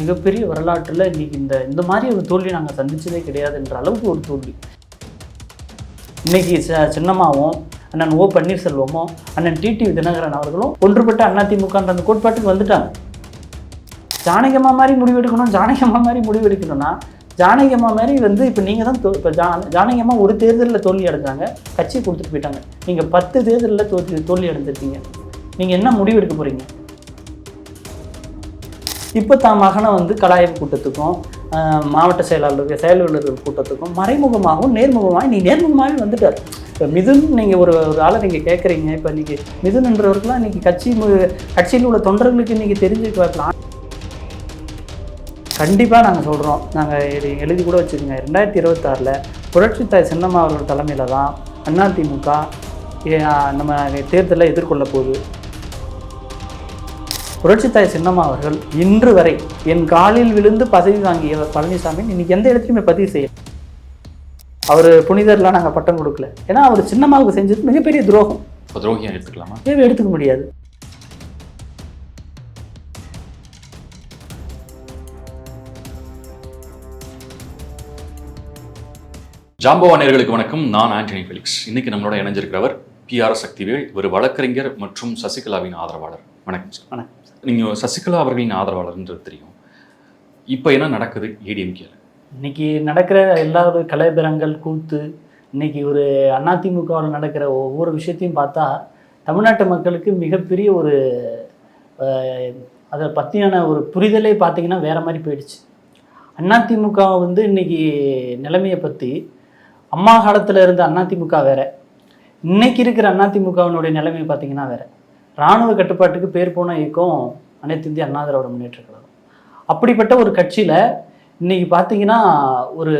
மிகப்பெரிய வரலாற்றில் இன்னைக்கு இந்த இந்த மாதிரி ஒரு தோல்வி நாங்கள் சந்திச்சதே கிடையாதுன்ற அளவுக்கு ஒரு தோல்வி. இன்னைக்கு ச சின்னம்மாவும் அண்ணன் ஓ பன்னீர்செல்வமும் அண்ணன் டிடி தினகரன் அவர்களும் ஒன்றுபட்ட அதிமுகன்ற அந்த கோட்பாட்டுக்கு வந்துட்டாங்க. ஜானகம்மா மாதிரி முடிவெடுக்கணும் ஜானகம்மா மாதிரி முடிவெடுக்கணும்னா ஜானகம்மா மாதிரி வந்து இப்போ நீங்கள் தான் இப்போ ஜா ஜானகம்மா ஒரு தேர்தலில் தோல்வி அடைஞ்சாங்க கட்சியை கொடுத்துட்டு போயிட்டாங்க. நீங்கள் பத்து தேர்தலில் தோல்வி தோல்வி அடைஞ்சிருக்கீங்க. நீங்கள் என்ன முடிவு எடுக்க போகிறீங்க இப்போ தான் மகனை வந்து கலாய்வு கூட்டத்துக்கும் மாவட்ட செயலாளர் செயலாளர்கள் கூட்டத்துக்கும் மறைமுகமாகவும் நேர்முகமாக நீ நேர்முகமாகவே வந்துட்டார். இப்போ மிதுன் நீங்கள் ஒரு ஒரு ஆளை நீங்கள் கேட்குறீங்க. இப்போ நீங்கள் மிதுன்ன்றவருக்குலாம் இன்றைக்கி கட்சி கட்சியில் உள்ள தொண்டர்களுக்கு இன்றைக்கி தெரிஞ்சுக்க வைக்கலாம். கண்டிப்பாக நாங்கள் சொல்கிறோம் நாங்கள் எழுதி கூட வச்சுக்கோங்க ரெண்டாயிரத்தி இருபத்தாறில் புரட்சித்தாய் சின்னம்மா அவர்கள் தலைமையில் தான் அதிமுக நம்ம தேர்தலை எதிர்கொள்ள போகுது. புரட்சித்தாய் சின்னம்மா அவர்கள் இன்று வரை என் காலில் விழுந்து பதவி வாங்கிய பழனிசாமி. இன்னைக்கு எந்த இடத்துலையுமே பதிவு செய்ய அவர் புனிதர்லாம் நாங்கள் பட்டம் கொடுக்கல. ஏன்னா அவர் சின்னம்மாவுக்கு செஞ்சது மிகப்பெரிய துரோகம். துரோகியம் எடுத்துக்கலாமா? எடுத்துக்க முடியாது. ஜாம்பவா நேயர்களுக்கு வணக்கம். நான் ஆண்டனி ஃபெலிக்ஸ். இன்னைக்கு நம்மளோட இணைஞ்சிருக்கிறவர் பிஆர் சக்திவேல் ஒரு வழக்கறிஞர் மற்றும் சசிகலாவின் ஆதரவாளர். வணக்கம் சார். வணக்கம். நீங்கள் சசிகலா அவர்களின் ஆதரவாளர்ன்றது தெரியும். இப்போ என்ன நடக்குது? ஏடிஎம்கேல இன்னைக்கு நடக்கிற எல்லா கலைபரங்கள் கூத்து இன்னைக்கு ஒரு அதிமுகவில் நடக்கிற ஒவ்வொரு விஷயத்தையும் பார்த்தா தமிழ்நாட்டு மக்களுக்கு மிகப்பெரிய ஒரு அதை பற்றியான ஒரு புரிதலே பார்த்தீங்கன்னா வேற மாதிரி போயிடுச்சு. அதிமுக வந்து இன்னைக்கு நிலைமையை பற்றி அம்மா காலத்தில் இருந்த அதிமுக வேற இன்னைக்கு இருக்கிற அதிமுகவினுடைய நிலைமையை பார்த்தீங்கன்னா வேற. இராணுவ கட்டுப்பாட்டுக்கு பேர் போன இயக்கம் அனைத்து இந்திய அண்ணா திராவிட முன்னேற்ற கழகம். அப்படிப்பட்ட ஒரு கட்சியில் இன்னைக்கு பார்த்தீங்கன்னா ஒரு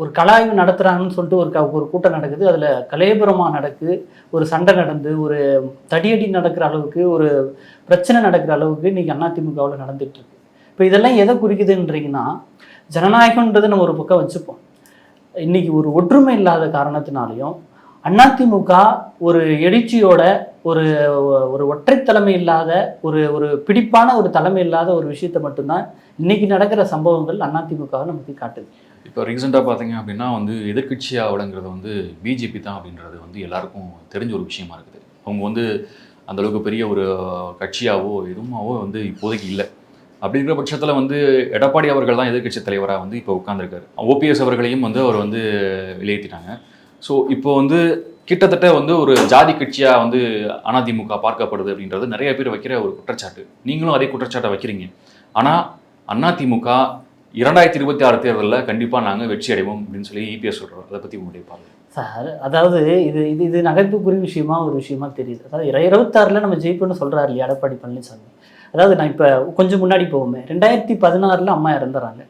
ஒரு கலாய்வு நடத்துகிறாங்கன்னு சொல்லிட்டு ஒரு க ஒரு கூட்டம் நடக்குது. அதில் கலேபுரமாக நடக்குது ஒரு சண்டை நடந்து ஒரு தடியடி நடக்கிற அளவுக்கு ஒரு பிரச்சனை நடக்கிற அளவுக்கு இன்னைக்கு அதிமுகவில் நடந்துகிட்ருக்கு இப்போ இதெல்லாம் எதை குறிக்குதுன்றீங்கன்னா ஜனநாயகம்ன்றது நம்ம ஒரு பக்கம் வச்சுப்போம். இன்னைக்கு ஒரு ஒற்றுமை இல்லாத காரணத்தினாலையும் அதிமுக ஒரு எழுச்சியோட ஒரு ஒரு ஒற்றை தலைமை இல்லாத ஒரு ஒரு பிடிப்பான ஒரு தலைமை இல்லாத ஒரு விஷயத்தை மட்டும்தான் இன்னைக்கு நடக்கிற சம்பவங்கள் அதிமுக நமக்கு காட்டுது. இப்போ ரீசெண்டாக பார்த்தீங்க அப்படின்னா வந்து எதிர்க்கட்சியாகுங்கிறது வந்து பிஜேபி தான் அப்படின்றது வந்து எல்லாருக்கும் தெரிஞ்ச ஒரு விஷயமா இருக்குது. அவங்க வந்து அந்தளவுக்கு பெரிய ஒரு கட்சியாவோ எதுவுமாவோ வந்து இப்போதைக்கு இல்லை. அப்படிங்கிற பட்சத்தில் வந்து எடப்பாடி அவர்கள் தான் எதிர்க்கட்சி தலைவராக வந்து இப்போ உட்காந்துருக்காரு ஓபிஎஸ் அவர்களையும் வந்து அவர் வந்து வெளியேற்றிட்டாங்க. ஸோ இப்போ வந்து கிட்டத்தட்ட வந்து ஒரு ஜாதி கட்சியாக வந்து அதிமுக பார்க்கப்படுது அப்படின்றது நிறைய பேர் வைக்கிற ஒரு குற்றச்சாட்டு. நீங்களும் அதே குற்றச்சாட்டை வைக்கிறீங்க. ஆனால் அதிமுக இரண்டாயிரத்தி இருபத்தி ஆறு தேர்தலில் கண்டிப்பாக நாங்கள் வெற்றி அடைவோம் அப்படின்னு சொல்லி இபிஎஸ் சொல்கிறோம் அதை பற்றி உங்களுடைய பார்வை? சார் அதாவது இது இது இது நகைப்புக்குரிய விஷயமா ஒரு விஷயமா தெரியுது. அதாவது இர- இருபத்தாறுல நம்ம ஜெயிப்போம்னு சொல்கிறார் இல்லையா? எடப்பாடி பழனிசாமி. அதாவது நான் இப்போ கொஞ்சம் முன்னாடி போவோமே. ரெண்டாயிரத்தி பதினாறில் அம்மா இறந்துறாங்க.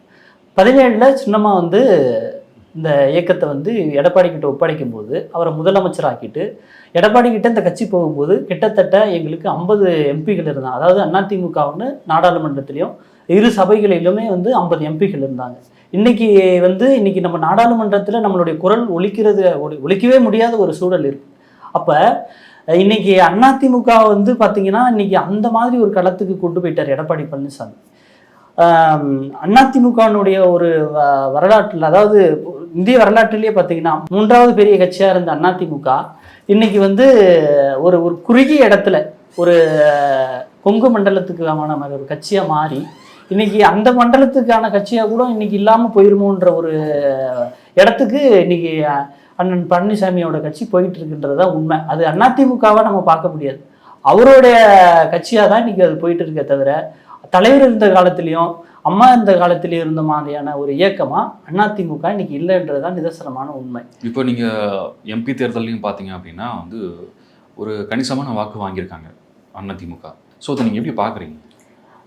பதினேழில் சின்னம்மா வந்து இந்த இயக்கத்தை வந்து எடப்பாடி கிட்ட ஒப்படைக்கும் போது அவரை முதலமைச்சராக்கிட்டு எடப்பாடி கிட்ட இந்த கட்சி போகும்போது கிட்டத்தட்ட எங்களுக்கு ஐம்பது எம்பிகள் இருந்தாங்க. அதாவது அதிமுகவுன்னு நாடாளுமன்றத்திலையும் இரு சபைகளிலுமே வந்து ஐம்பது எம்பிகள் இருந்தாங்க. இன்னைக்கு வந்து இன்னைக்கு நம்ம நாடாளுமன்றத்தில் நம்மளுடைய குரல் ஒழிக்கிறது ஒழிக்கவே முடியாத ஒரு சூழல் இருக்கு. அப்போ இன்னைக்கு அதிமுக வந்து பார்த்தீங்கன்னா இன்னைக்கு அந்த மாதிரி ஒரு களத்துக்கு கொண்டு போயிட்டார் எடப்பாடி பழனிசாமி. அதிமுகனுடைய ஒரு வரலாற்றில் அதாவது இந்திய வரலாற்றிலேயே பார்த்தீங்கன்னா மூன்றாவது பெரிய கட்சியாக இருந்த அதிமுக இன்னைக்கு வந்து ஒரு ஒரு குறுகிய இடத்துல ஒரு கொங்கு மண்டலத்துக்கான மாதிரி ஒரு கட்சியாக மாறி இன்னைக்கு அந்த மண்டலத்துக்கான கட்சியாக கூட இன்னைக்கு இல்லாமல் போயிருமோன்ற ஒரு இடத்துக்கு இன்னைக்கு அண்ணன் பழனிசாமியோட கட்சி போயிட்டு இருக்குன்றது தான் உண்மை. அது அதிமுகவை நம்ம பார்க்க முடியாது. அவருடைய கட்சியாக தான் இன்னைக்கு அது போயிட்டு இருக்க தவிர தலைவர் இருந்த காலத்திலையும் அம்மா இருந்த காலத்திலையும் இருந்த மாதிரியான ஒரு இயக்கமா அதிமுக இன்னைக்கு இல்லைன்றது தான் நிதர்சனமான உண்மை. இப்போ நீங்கள் எம்பி தேர்தலையும் பார்த்தீங்க அப்படின்னா வந்து ஒரு கணிசமான வாக்கு வாங்கியிருக்காங்க அதிமுக ஸோ அதை நீங்கள் எப்படி பார்க்குறீங்க?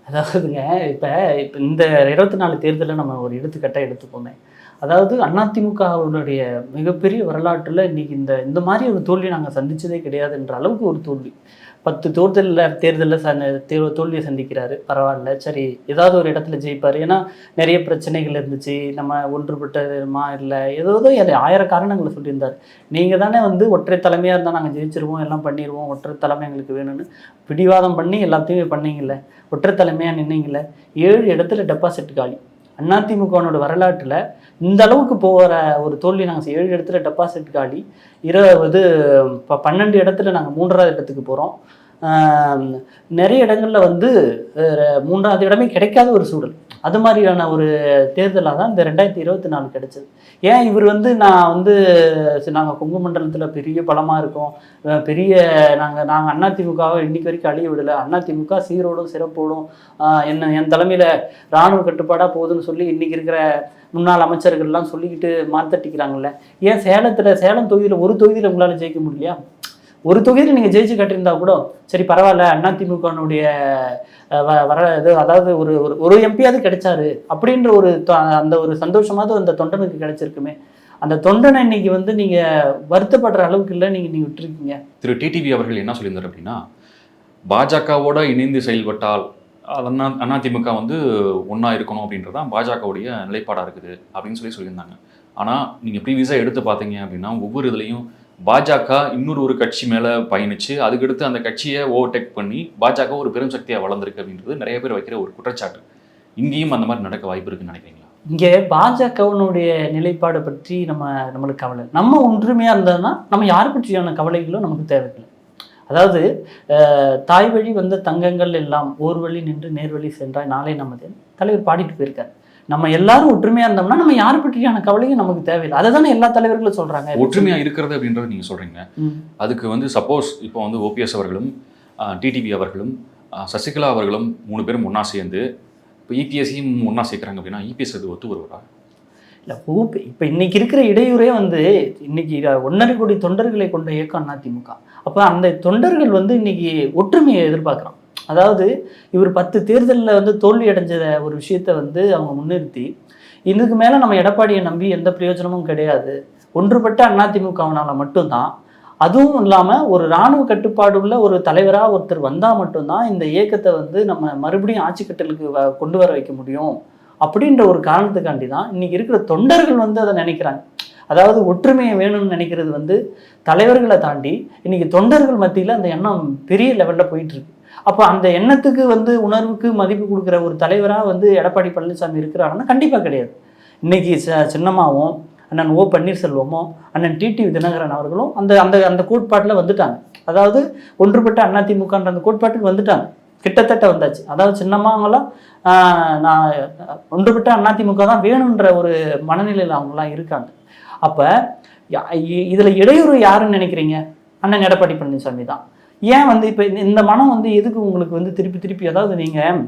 அதாவதுங்க இப்போ இப்போ இந்த இருபத்தி நாலு தேர்தலில் நம்ம ஒரு எடுத்துக்காட்டாக எடுத்துப்போமே. அதாவது அதிமுகவுடைய மிகப்பெரிய வரலாற்றில் இன்னைக்கு இந்த இந்த மாதிரி ஒரு தோல்வி நாங்கள் சந்திச்சதே கிடையாதுன்ற அளவுக்கு ஒரு தோல்வி. பத்து தேர்தலில் தேர்தலில் ச தே தோல்வியை சந்திக்கிறாரு. பரவாயில்ல. சரி ஏதாவது ஒரு இடத்துல ஜெயிப்பார். ஏன்னா நிறைய பிரச்சனைகள் இருந்துச்சு. நம்ம ஒன்றுபட்டமா இல்லை. ஏதோ ஏதோ ஆயிரம் காரணங்களை சொல்லியிருந்தார். நீங்கள் தானே வந்து ஒற்றை தலைமையாக இருந்தால் நாங்கள் ஜெயிச்சிருவோம் எல்லாம் பண்ணிடுவோம் ஒற்றை தலைமை எங்களுக்கு வேணும்னு பிடிவாதம் பண்ணி எல்லாத்தையுமே பண்ணீங்கல்ல. ஒற்றை தலைமையாக நின்னீங்கல்ல. ஏழு இடத்துல டெபாசிட் காலி. அதிமுகவோட வரலாற்றில் இந்த அளவுக்கு போகிற ஒரு தோல்வி நாங்கள் ஏழு இடத்துல டெபாசிட் காலி இருபது இப்போ பன்னெண்டு இடத்துல நாங்கள் மூன்றாவது இடத்துக்கு போகிறோம் நிறைய இடங்களில் வந்து மூன்றாவது இடமே கிடைக்காத ஒரு சூழல். அது மாதிரியான ஒரு தேர்தலாக தான் இந்த ரெண்டாயிரத்தி இருபத்தி நாலு கிடைச்சது. ஏன் இவர் வந்து நான் வந்து நாங்கள் கொங்கு மண்டலத்தில் பெரிய பலமாக இருக்கோம். பெரிய நாங்கள் நாங்கள் அதிமுகவை இன்னைக்கு வரைக்கும் அழிய விடலை. அதிமுக சீரோடும் சிறப்போடும் என்ன என் தலைமையில் இராணுவ கட்டுப்பாடாக போகுதுன்னு சொல்லி இன்றைக்கி இருக்கிற முன்னாள் அமைச்சர்கள்லாம் சொல்லிக்கிட்டு மாத்தட்டிக்கிறாங்கல்ல ஏன் சேலத்தில் சேலம் தொகுதியில் ஒரு தொகுதியில் உங்களால் ஜெயிக்க முடியலையா? ஒரு தொகுதியில் நீங்கள் ஜெயிச்சு கட்டியிருந்தா கூட சரி பரவாயில்ல அண்ணா திமுகனுடைய வர இது அதாவது ஒரு ஒரு ஒரு எம்பியாவது கிடைச்சாரு அப்படின்ற ஒரு அந்த ஒரு சந்தோஷமாவது அந்த தொண்டனுக்கு கிடைச்சிருக்குமே. அந்த தொண்டனை இன்னைக்கு வந்து நீங்கள் வருத்தப்படுற அளவுக்கு இல்லை நீங்கள் நீங்கள் விட்டுருக்கீங்க. திரு. டிடிவி அவர்கள் என்ன சொல்லியிருந்தார் அப்படின்னா பாஜகவோட இணைந்து செயல்பட்டால் அண்ணா அதிமுக வந்து ஒன்றா இருக்கணும் அப்படின்றது தான் பாஜகவுடைய நிலைப்பாடாக இருக்குது அப்படின்னு சொல்லி சொல்லியிருந்தாங்க. ஆனால் நீங்கள் ப்ரீவியஸாக எடுத்து பார்த்தீங்க அப்படின்னா ஒவ்வொரு இதுலையும் பாஜக இன்னொரு ஒரு கட்சி மேலே பயணிச்சு அதுக்கடுத்து அந்த கட்சியை ஓவர்டேக் பண்ணி பாஜக ஒரு பெரும் சக்தியாக வளர்ந்துருக்கு அப்படின்றது நிறைய பேர் வைக்கிற ஒரு குற்றச்சாட்டு. இங்கேயும் அந்த மாதிரி நடக்க வாய்ப்பு இருக்குன்னு நினைக்கிறீங்களா? இங்கே பாஜகவினுடைய நிலைப்பாடு பற்றி நம்ம நம்மளுக்கு கவலை நம்ம ஒன்றுமையாக இருந்ததுன்னா நம்ம யார் பற்றியான கவலைகளும் நமக்கு தேவையில்லை. அதாவது தாய் வழி வந்த தங்கங்கள் எல்லாம் ஓர் வழி நின்று நேர்வழி சென்றால் நாளை நமது தலைவர் பாடிட்டு போயிருக்காரு. நம்ம எல்லாரும் ஒற்றுமையா இருந்தோம்னா நம்ம யார் பற்றியான கவலையும் நமக்கு தேவையில்லை. அதை தானே எல்லா தலைவர்களும் சொல்றாங்க. ஒற்றுமையா இருக்கிறது அப்படின்றது நீங்க சொல்றீங்க. அதுக்கு வந்து சப்போஸ் இப்போ வந்து ஓபிஎஸ் அவர்களும் டிடிவி அவர்களும் சசிகலா அவர்களும் மூணு பேரும் ஒண்ணா சேர்ந்து இப்போ இபிஎஸ்சியும் ஒண்ணா சேர்க்குறாங்க அப்படின்னா இபிஎஸ் அது ஒத்து வருவா இல்லை ஊப்பு இப்போ இன்னைக்கு இருக்கிற இடையூறே வந்து இன்னைக்கு ஒன்றரை கோடி தொண்டர்களை கொண்ட இயக்கம் அதிமுக. அப்போ அந்த தொண்டர்கள் வந்து இன்னைக்கு ஒற்றுமையை எதிர்பார்க்குறோம் அதாவது இவர் பத்து தேர்தலில் வந்து தோல்வி அடைஞ்ச ஒரு விஷயத்த வந்து அவங்க முன்னிறுத்தி இதுக்கு மேலே நம்ம எடப்பாடியை நம்பி எந்த பிரயோஜனமும் கிடையாது. ஒன்றுபட்ட அதிமுகவினால மட்டும்தான். அதுவும் இல்லாமல் ஒரு இராணுவ கட்டுப்பாடு உள்ள ஒரு தலைவராக ஒருத்தர் வந்தால் மட்டும்தான் இந்த இயக்கத்தை வந்து நம்ம மறுபடியும் ஆட்சி கட்டலுக்கு வ- கொண்டு வர வைக்க முடியும். அப்படின்ற ஒரு காரணத்துக்காண்டி தான் இன்னைக்கு இருக்கிற தொண்டர்கள் வந்து அதை நினைக்கிறாங்க. அதாவது ஒற்றுமையை வேணும்னு நினைக்கிறது வந்து தலைவர்களை தாண்டி இன்னைக்கு தொண்டர்கள் மத்தியில் அந்த எண்ணம் பெரிய லெவலில் போயிட்டு இருக்கு அப்போ அந்த எண்ணத்துக்கு வந்து உணர்வுக்கு மதிப்பு கொடுக்குற ஒரு தலைவராக வந்து எடப்பாடி பழனிசாமி இருக்கிறாருன்னா கண்டிப்பாக கிடையாது. இன்னைக்கு ச சின்னம்மாவும் அண்ணன் ஓ பன்னீர்செல்வமோ அண்ணன் டிடி தினகரன் அவர்களும் அந்த அந்த அந்த கோட்பாட்டில் வந்துட்டாங்க. அதாவது ஒன்றுபட்ட அதிமுகன்ற அந்த கோட்பாட்டுக்கு வந்துட்டாங்க. கிட்டத்தட்ட வந்தாச்சு. அதாவது சின்னம்மாவங்களாம் நான் ஒன்றுபட்ட அதிமுக தான் வேணுன்ற ஒரு மனநிலையில் அவங்களாம் இருக்காங்க. அப்போ இதில் இடையூறு யாருன்னு நினைக்கிறீங்க? அண்ணன் எடப்பாடி பழனிசாமி தான். ஏன் வந்து இப்போ இந்த மனம் வந்து எதுக்கு உங்களுக்கு வந்து திருப்பி திருப்பி? அதாவது நீங்கள்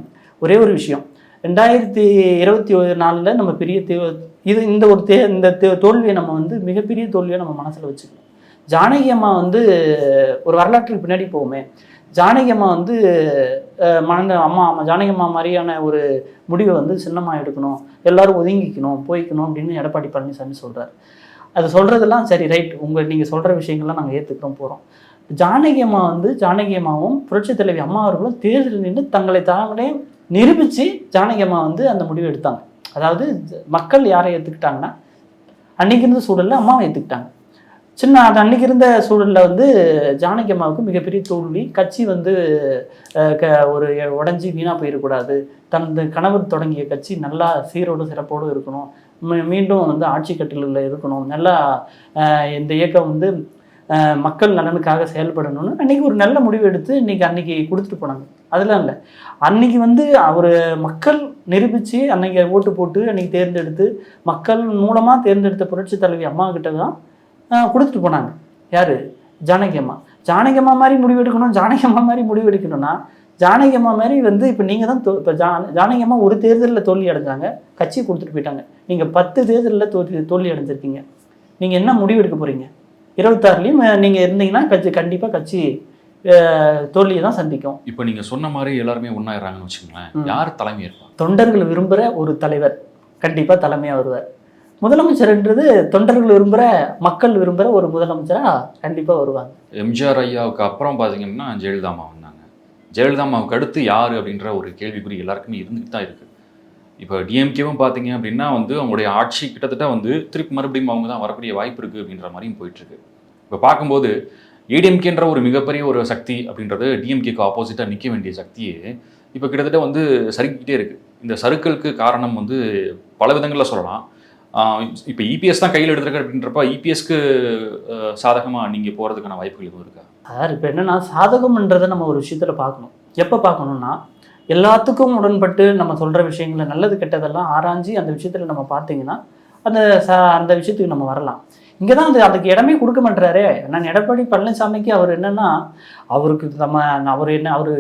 ஒரே ஒரு விஷயம். ரெண்டாயிரத்தி இருபத்தி நாலில் நம்ம பெரிய தே இது இந்த ஒரு தே இந்த தோல்வியை நம்ம வந்து மிகப்பெரிய தோல்வியை நம்ம மனசில் வச்சுக்கணும். ஜானகி அம்மா வந்து ஒரு வரலாற்றுக்கு பின்னாடி போவோமே ஜானகி அம்மா வந்து மனந்த மணந்த அம்மா அம்மா ஜானகி அம்மா மாதிரியான ஒரு முடிவை வந்து சின்னமாக எடுக்கணும். எல்லாரும் ஒதுங்கிக்கணும் போய்க்கணும் அப்படின்னு எடப்பாடி பழனிசாமி சொல்கிறார் அது சொல்கிறதெல்லாம் சரி ரைட் உங்கள் நீங்கள் சொல்கிற விஷயங்கள்லாம் நாங்கள் ஏற்றுக்கிறோம் போகிறோம் ஜானகி அம்மா வந்து ஜானகி அம்மாவும் புரட்சி தலைவி அம்மா அவர்களும் தேர்தலில் நின்று தங்களை தாங்களே நிரூபித்து ஜானகி அம்மா வந்து அந்த முடிவு எடுத்தாங்க. அதாவது மக்கள் யாரை ஏற்றுக்கிட்டாங்கன்னா அன்னைக்கு இருந்த சூழலில் அம்மாவை ஏற்றுக்கிட்டாங்க சின்ன அது அன்னைக்கு இருந்த சூழலில் வந்து ஜானகி அம்மாவுக்கு மிகப்பெரிய தோல்வி கட்சி வந்து க ஒரு உடஞ்சி வீணாக போயிடக்கூடாது. தனது கணவர் தொடங்கிய கட்சி நல்லா சீரோடு சிறப்போடு இருக்கணும். மீண்டும் வந்து ஆட்சி கட்டிலில் இருக்கணும். நல்லா இந்த இயக்கம் வந்து மக்கள் நலனுக்காக செயல்படணும்னு அன்னைக்கு ஒரு நல்ல முடிவு எடுத்து இன்னைக்கு அன்னைக்கு கொடுத்துட்டு போனாங்க. அதெல்லாம் இல்லை. அன்னைக்கு வந்து அவர் மக்கள் நிரூபித்து அன்னைக்கு ஓட்டு போட்டு அன்னைக்கு தேர்ந்தெடுத்து மக்கள் மூலமாக தேர்ந்தெடுத்த புரட்சி தலைவி அம்மா கிட்ட தான் கொடுத்துட்டு போனாங்க. யார்? ஜானகி அம்மா. ஜானகி அம்மா மாதிரி முடிவு எடுக்கணும் ஜானகி அம்மா மாதிரி முடிவு ஜானகி அம்மா மாதிரி வந்து இப்போ நீங்கள் தான் இப்போ ஜா ஜானகி அம்மா ஒரு தேர்தலில் தோல்வி அடைஞ்சாங்க. கட்சியை கொடுத்துட்டு போயிட்டாங்க. நீங்கள் பத்து தேர்தலில் தோல்வி தோல்வி அடைஞ்சிருக்கீங்க. நீங்கள் என்ன முடிவு எடுக்க போகிறீங்க இருபத்தாறுலேயும் நீங்கள் இருந்தீங்கன்னா கட்சி கண்டிப்பாக கட்சி தோல்வியை தான் சந்திக்கும். இப்போ நீங்க சொன்ன மாதிரி எல்லாருமே ஒன்னாயிடுறாங்கன்னு வச்சுக்கோங்களேன். யார் தலைமை இருப்பா தொண்டர்கள் விரும்புகிற ஒரு தலைவர். கண்டிப்பாக தலைமையாக வருவார் முதலமைச்சர்ன்றது தொண்டர்கள் விரும்புகிற மக்கள் விரும்புகிற ஒரு முதலமைச்சராக கண்டிப்பாக வருவாங்க. எம்ஜிஆர் ஐயாவுக்கு அப்புறம் பார்த்தீங்கன்னா ஜெயலலிதா அம்மா ஜெயலலிதா அம்மாவுக்கு அடுத்து யார் அப்படின்ற ஒரு கேள்விக்குறி எல்லாருக்குமே இருந்துகிட்டு தான் இருக்குது இப்போ டிஎம்கேவும் பார்த்தீங்க அப்படின்னா வந்து அவங்களுடைய ஆட்சி கிட்டத்தட்ட வந்து திருப்பி மறுபடியும் அவங்க தான் வரக்கூடிய வாய்ப்பு இருக்குது அப்படின்ற மாதிரியும் போயிட்டுருக்கு இப்போ பார்க்கும்போது ஏடிஎம்கேன்ற ஒரு மிகப்பெரிய ஒரு சக்தி அப்படின்றது டிஎம்கேக்கு ஆப்போசிட்டாக நிற்க வேண்டிய சக்தியே இப்போ கிட்டத்தட்ட வந்து சறுக்கிக்கிட்டே இருக்குது இந்த சறுக்கலுக்கு காரணம் வந்து பல விதங்களில் சொல்லலாம். இப்போ இபிஎஸ் தான் கையில் எடுத்துருக்கு அப்படின்றப்ப இபிஎஸ்க்கு சாதகமாக நீங்கள் போகிறதுக்கான வாய்ப்புகள் எதுவும் இருக்கா? சார் இப்போ என்னன்னா சாதகம்ன்றதை நம்ம ஒரு விஷயத்தில் பார்க்கணும். எப்போ பார்க்கணும்னா எல்லாத்துக்கும் உடன்பட்டு நம்ம சொல்கிற விஷயங்களை நல்லது கெட்டதெல்லாம் ஆராய்ஞ்சு அந்த விஷயத்தில் நம்ம பார்த்தீங்கன்னா அந்த ச அந்த விஷயத்துக்கு நம்ம வரலாம். இங்கே தான் அது அதுக்கு இடமே கொடுக்க மாட்டாரே நான் எடப்பாடி பழனிசாமிக்கு அவர் என்னன்னா அவருக்கு நம்ம அவர் என்ன அவர்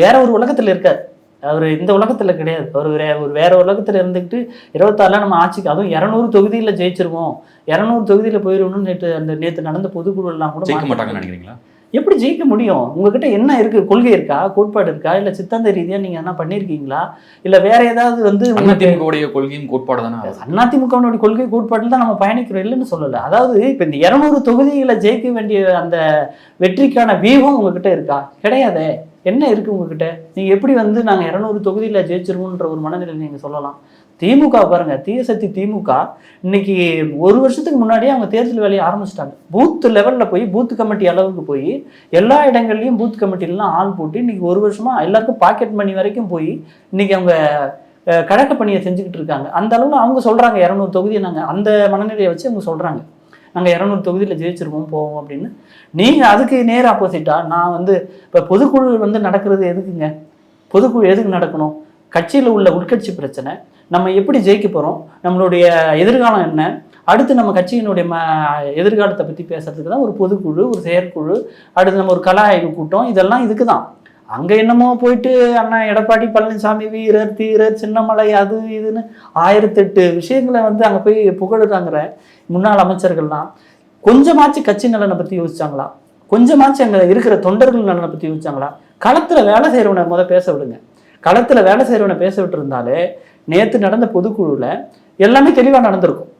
வேற ஒரு உலகத்தில் இருக்கார். அவர் இந்த உலகத்தில் கிடையாது. அவர் வேற ஒரு வேற உலகத்தில் இருந்துக்கிட்டு இருபத்தாறுல நம்ம ஆட்சிக்கு அதுவும் இரநூறு தொகுதியில் ஜெயிச்சிருவோம். இரநூறு தொகுதியில் போயிடணும்னு நேற்று அந்த நேற்று நடந்த பொதுக்குழுலாம் கூட மாட்டாங்கன்னு நினைக்கிறீங்களா? எப்படி ஜெயிக்க முடியும்? உங்ககிட்ட என்ன இருக்கு? கொள்கை இருக்கா? கோட்பாடு இருக்கா? இல்ல சித்தாந்த ரீதியா நீங்க என்ன பண்ணிருக்கீங்களா? இல்ல வேற ஏதாவது வந்து அதிமுகவுடைய கொள்கையும் கோட்பாடு தானே அது. அதிமுகவினுடைய கொள்கை கோட்பாட்டில் தான் நம்ம பயணிக்கிறோம் இல்லைன்னு சொல்லல. அதாவது இப்ப இந்த இருநூறு தொகுதிகளை ஜெயிக்க வேண்டிய அந்த வெற்றிக்கான வியூகம் உங்ககிட்ட இருக்கா? கிடையாதே. என்ன இருக்கு உங்ககிட்ட? நீங்க எப்படி வந்து நாங்க இருநூறு தொகுதியில ஜெயிச்சிருவோம்ன்ற ஒரு மனநிலை நீங்க சொல்லலாம். திமுக பாருங்க தீய சக்தி திமுக இன்னைக்கு ஒரு வருஷத்துக்கு முன்னாடியே அவங்க தேர்தல் வேலையை ஆரம்பிச்சிட்டாங்க. பூத் லெவல்ல போய் பூத் கமிட்டி அளவுக்கு போய் எல்லா இடங்கள்லயும் பூத் கமிட்டிலாம் ஆள் போட்டு இன்னைக்கு ஒரு வருஷமா எல்லாருக்கும் பாக்கெட் மணி வரைக்கும் போய் இன்னைக்கு அவங்க கழக பணியை செஞ்சுக்கிட்டு இருக்காங்க. அந்த அளவுல அவங்க சொல்றாங்க இரநூறு தொகுதியை நாங்கள் அந்த மனநிலையை வச்சு அவங்க சொல்றாங்க. நாங்கள் இரநூறு தொகுதியில் ஜெயிச்சிருவோம் போவோம் அப்படின்னு. நீங்கள் அதுக்கு நேர் ஆப்போசிட்டா நான் வந்து இப்போ பொதுக்குழு வந்து நடக்கிறது எதுக்குங்க? பொதுக்குழு எதுக்கு நடக்கணும்? கட்சியில் உள்ள உட்கட்சி பிரச்சனை நம்ம எப்படி ஜெயிக்க போகிறோம் நம்மளுடைய எதிர்காலம் என்ன அடுத்து நம்ம கட்சியினுடைய ம எதிர்காலத்தை பற்றி பேசுறதுக்கு தான் ஒரு பொதுக்குழு ஒரு செயற்குழு அடுத்து நம்ம ஒரு கலா ஆய்வு கூட்டம் இதெல்லாம் இதுக்கு தான் அங்கே என்னமோ போயிட்டு அண்ணா எடப்பாடி பழனிசாமி வீரர் தீரர் சின்னமலை அது இதுன்னு ஆயிரத்தெட்டு விஷயங்களை வந்து அங்கே போய் புகழுறாங்கிற முன்னாள் அமைச்சர்கள்லாம் கொஞ்சமாச்சு கட்சி நலனை பற்றி யோசிச்சாங்களா? கொஞ்சமாச்சும் அங்கே இருக்கிற தொண்டர்கள் நலனை பற்றி யோசிச்சாங்களா? களத்தில் வேலை செய்கிறவனை முத பேச விடுங்க. களத்தில் வேலை செய்கிறவனை பேச விட்டுருந்தாலே நேற்று நடந்த பொதுக்குழுவில் எல்லாமே தெளிவாக நடந்திருக்கும்.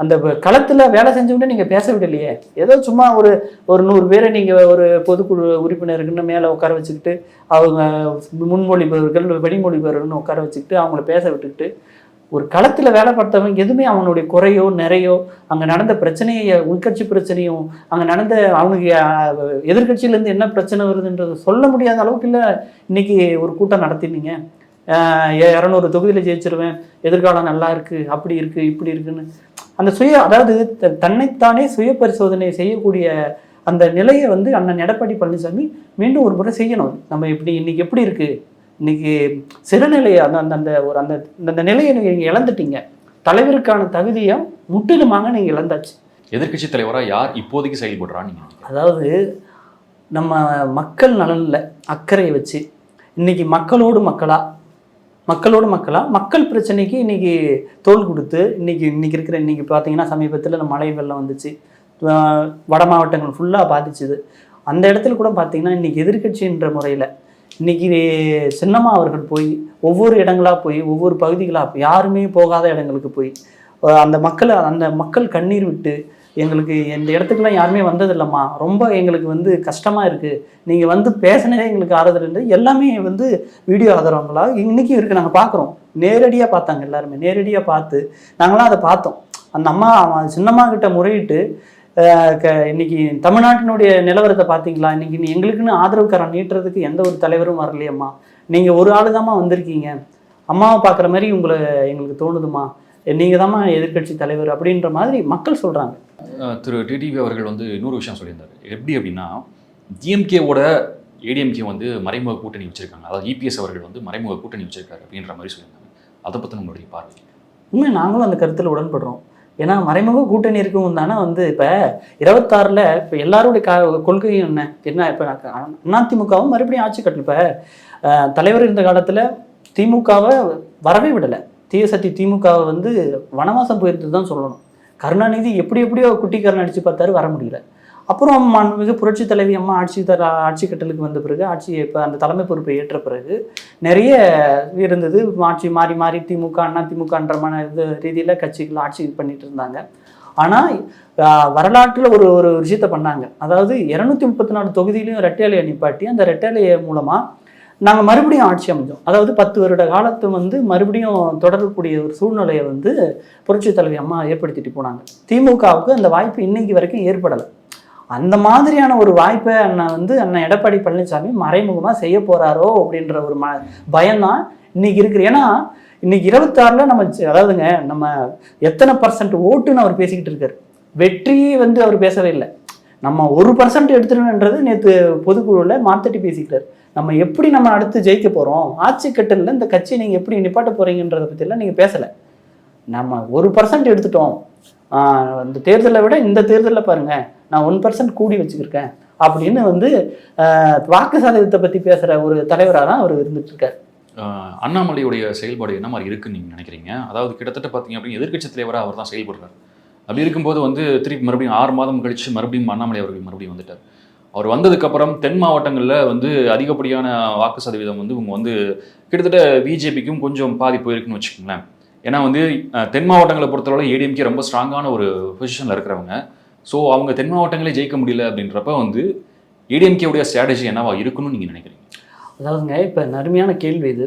அந்த களத்தில் வேலை செஞ்சவொடனே நீங்கள் பேச விடலையே. ஏதோ சும்மா ஒரு ஒரு நூறு பேரை நீங்கள் ஒரு பொதுக்குழு உறுப்பினருக்குன்னு மேலே உட்கார வச்சுக்கிட்டு அவங்க முன்மொழிபவர்கள் வெடிமொழிபவர்கள்னு உட்கார வச்சுக்கிட்டு அவங்கள பேச விட்டுக்கிட்டு ஒரு களத்தில் வேலை பார்த்தவன் எதுவுமே அவனுடைய குறையோ நிறையோ அங்கே நடந்த பிரச்சனையை உள்கட்சி பிரச்சனையும் அங்கே நடந்த அவனுக்கு எதிர்கட்சியிலேருந்து என்ன பிரச்சனை வருதுன்றது சொல்ல முடியாத அளவுக்கு இல்லை. இன்னைக்கு ஒரு கூட்டம் நடத்தினீங்க. இரநூறு தொகுதியில் ஜெயிச்சிருவேன். எதிர்காலம் நல்லா இருக்கு அப்படி இருக்கு இப்படி இருக்குன்னு. அந்த சுய அதாவது த- தன்னைத்தானே சுய பரிசோதனை செய்யக்கூடிய அந்த நிலையை வந்து அண்ணன் எடப்பாடி பழனிசாமி மீண்டும் ஒரு முறை செய்யணும். நம்ம இப்படி இன்னைக்கு எப்படி இருக்குது இன்னைக்கு சிறுநிலை அந்த அந்த அந்த ஒரு அந்த அந்த நிலையை நீங்க இழந்துட்டீங்க. தலைவருக்கான தகுதியை முற்றிலுமாக நீங்க இழந்தாச்சு. எதிர்க்கட்சி தலைவரா யார் இப்போதைக்கு செயல்படுறான்னு? அதாவது நம்ம மக்கள் நலனில் அக்கறை வச்சு இன்னைக்கு மக்களோடு மக்களா மக்களோடு மக்களா மக்கள் பிரச்சனைக்கு இன்னைக்கு தோல் கொடுத்து இன்னைக்கு இன்னைக்கு இருக்கிற இன்னைக்கு பார்த்தீங்கன்னா சமீபத்தில் மழை வெள்ளம் வந்துச்சு. வட மாவட்டங்கள் ஃபுல்லாக பாதிச்சுது. அந்த இடத்துல கூட பார்த்தீங்கன்னா இன்னைக்கு எதிர்க்கட்சின்ற முறையில் இன்னைக்கு சின்னம்மா அவர்கள் போய் ஒவ்வொரு இடங்களா போய் ஒவ்வொரு பகுதிகளாக யாருமே போகாத இடங்களுக்கு போய் அந்த மக்களை அந்த மக்கள் கண்ணீர் விட்டு எங்களுக்கு இந்த இடத்துக்குலாம் யாருமே வந்ததில்லம்மா. ரொம்ப எங்களுக்கு வந்து கஷ்டமாக இருக்குது நீங்கள் வந்து பேசினதே எங்களுக்கு ஆறுதல் இல்லை. எல்லாமே வந்து வீடியோ ஆதரவங்களாக இன்றைக்கும் இருக்குது நாங்கள் பார்க்குறோம் நேரடியாக பார்த்தாங்க எல்லாருமே. நேரடியாக பார்த்து நாங்களாம் அதை பார்த்தோம். அந்த அம்மா சின்னம்மா கிட்ட முறையிட்டு இன்னைக்கு தமிழ்நாட்டினுடைய நிலவரத்தை பார்த்தீங்களா? இன்னைக்கு எங்களுக்குன்னு ஆதரவுக்காரன் நீட்டுறதுக்கு எந்த ஒரு தலைவரும் வரலையம்மா. நீங்கள் ஒரு ஆளு வந்திருக்கீங்க. அம்மாவை பார்க்குற மாதிரி உங்களை எங்களுக்கு தோணுதுமா நீங்கள் தாம்மா எதிர்க்கட்சி தலைவர் அப்படின்ற மாதிரி மக்கள் சொல்கிறாங்க திரு டிடிவி அவர்கள் வந்து இன்னொரு விஷயம் சொல்லியிருந்தாரு. எப்படி அப்படின்னா டிஎம்கேவோட ஏடிஎம்கே வந்து மறைமுக கூட்டணி வச்சிருக்காங்க. அதாவது இபிஎஸ் அவர்கள் வந்து மறைமுக கூட்டணி வச்சிருக்காரு அப்படின்ற மாதிரி சொல்லியிருந்தாங்க. அதை பற்றி நம்மளுடைய பார்வை? உண்மை நாங்களும் அந்த கருத்தில் உடன்படுறோம். ஏன்னா மறைமுக கூட்டணி இருக்கவும் தானே வந்து இப்போ இருபத்தாறில் இப்போ எல்லாருடைய க கொள்கையும் என்ன? என்ன இப்போ அதிமுகவும் மறுபடியும் ஆட்சி கட்டணும். இப்போ தலைவர் இருந்த காலத்தில் திமுகவை வரவே விடலை. தீயசக்தி திமுகவை வந்து வனவாசம் போயிருந்து தான் சொல்லணும். கருணாநிதி எப்படி எப்படியோ குட்டிக்காரன் அடிச்சு பார்த்தாரு வர முடியல. அப்புறம் மாண்புமிகு புரட்சி தலைவி அம்மா ஆட்சி தர ஆட்சி கட்டலுக்கு வந்த பிறகு ஆட்சி இப்போ அந்த தலைமை பொறுப்பை ஏற்ற பிறகு நிறைய இருந்தது. ஆட்சி மாறி மாறி திமுக அண்ணா திமுகன்றமான இது ரீதியில் கட்சிகள் ஆட்சி பண்ணிட்டு இருந்தாங்க. ஆனால் வரலாற்றில் ஒரு ஒரு விஷயத்தை பண்ணாங்க. அதாவது இரநூத்தி முப்பத்தி நாலு தொகுதியிலையும் ரெட்டையலையை நிப்பாட்டி அந்த ரெட்டையலையை மூலமாக நாங்கள் மறுபடியும் ஆட்சி அமைஞ்சோம். அதாவது பத்து வருட காலத்து வந்து மறுபடியும் தொடரக்கூடிய ஒரு சூழ்நிலையை வந்து புரட்சி தலைவி அம்மா ஏற்படுத்திட்டு போனாங்க. திமுகவுக்கு அந்த வாய்ப்பு இன்னைக்கு வரைக்கும் ஏற்படலை. அந்த மாதிரியான ஒரு வாய்ப்பை அண்ணன் வந்து அண்ணன் எடப்பாடி பழனிசாமி மறைமுகமாக செய்ய போகிறாரோ அப்படின்ற ஒரு ம பயம்தான் இன்னைக்கு இருக்கு ஏன்னா இன்னைக்கு இருபத்தாறில் நம்ம அதாவதுங்க நம்ம எத்தனை பர்சன்ட் ஓட்டுன்னு அவர் பேசிக்கிட்டு இருக்காரு. வெற்றி வந்து அவர் பேசவே இல்லை. நம்ம ஒரு பர்சன்ட் எடுத்துடணுன்றது நேற்று பொதுக்குழுவில் மாத்தட்டி பேசிக்கிட்டார். நம்ம எப்படி நம்ம அடுத்து ஜெயிக்க போகிறோம் ஆட்சி கட்டலில் இந்த கட்சியை நீங்கள் எப்படி நிப்பாட்ட போகிறீங்கன்றதை பற்றிலாம் நீங்கள் பேசலை. நம்ம ஒரு பர்சன்ட் எடுத்துட்டோம். இந்த தேர்தலை விட இந்த தேர்தலில் பாருங்கள் நான் ஒன் பர்சன்ட் கூடி வச்சுக்கிருக்கேன். அப்படின்னு வந்து வாக்கு சதவீதத்தை பற்றி பேசுகிற ஒரு தலைவராக தான் அவர் இருந்துட்டுருக்கார். அண்ணாமலையுடைய செயல்பாடு என்ன மாதிரி இருக்குன்னு நீங்கள் நினைக்கிறீங்க? அதாவது கிட்டத்தட்ட பார்த்தீங்க அப்படின்னு எதிர்க்கட்சி தலைவராக அவர் தான் செயல்படுறார். அப்படி இருக்கும்போது வந்து திருப்பி மறுபடியும் ஆறு மாதம் கழித்து மறுபடியும் அண்ணாமலை அவர்கள் மறுபடியும் வந்துட்டார். அவர் வந்ததுக்கப்புறம் தென் மாவட்டங்களில் வந்து அதிகப்படியான வாக்கு சதவீதம் வந்து இவங்க வந்து கிட்டத்தட்ட பிஜேபிக்கும் கொஞ்சம் பாதி போயிருக்குன்னு வச்சுக்கோங்களேன். ஏன்னா வந்து தென் மாவட்டங்களை பொறுத்தளவு ஏடிஎம்கே ரொம்ப ஸ்ட்ராங்கான ஒரு பொசிஷனில் இருக்கிறவங்க. ஸோ அவங்க தென் மாவட்டங்களே ஜெயிக்க முடியல அப்படின்றப்ப வந்து ஏடிஎம்கே உடைய ஸ்ட்ராட்டஜி என்னவா இருக்குன்னு நீங்கள் நினைக்கிறீங்க? அதாவதுங்க இப்போ நருமையான கேள்வி இது.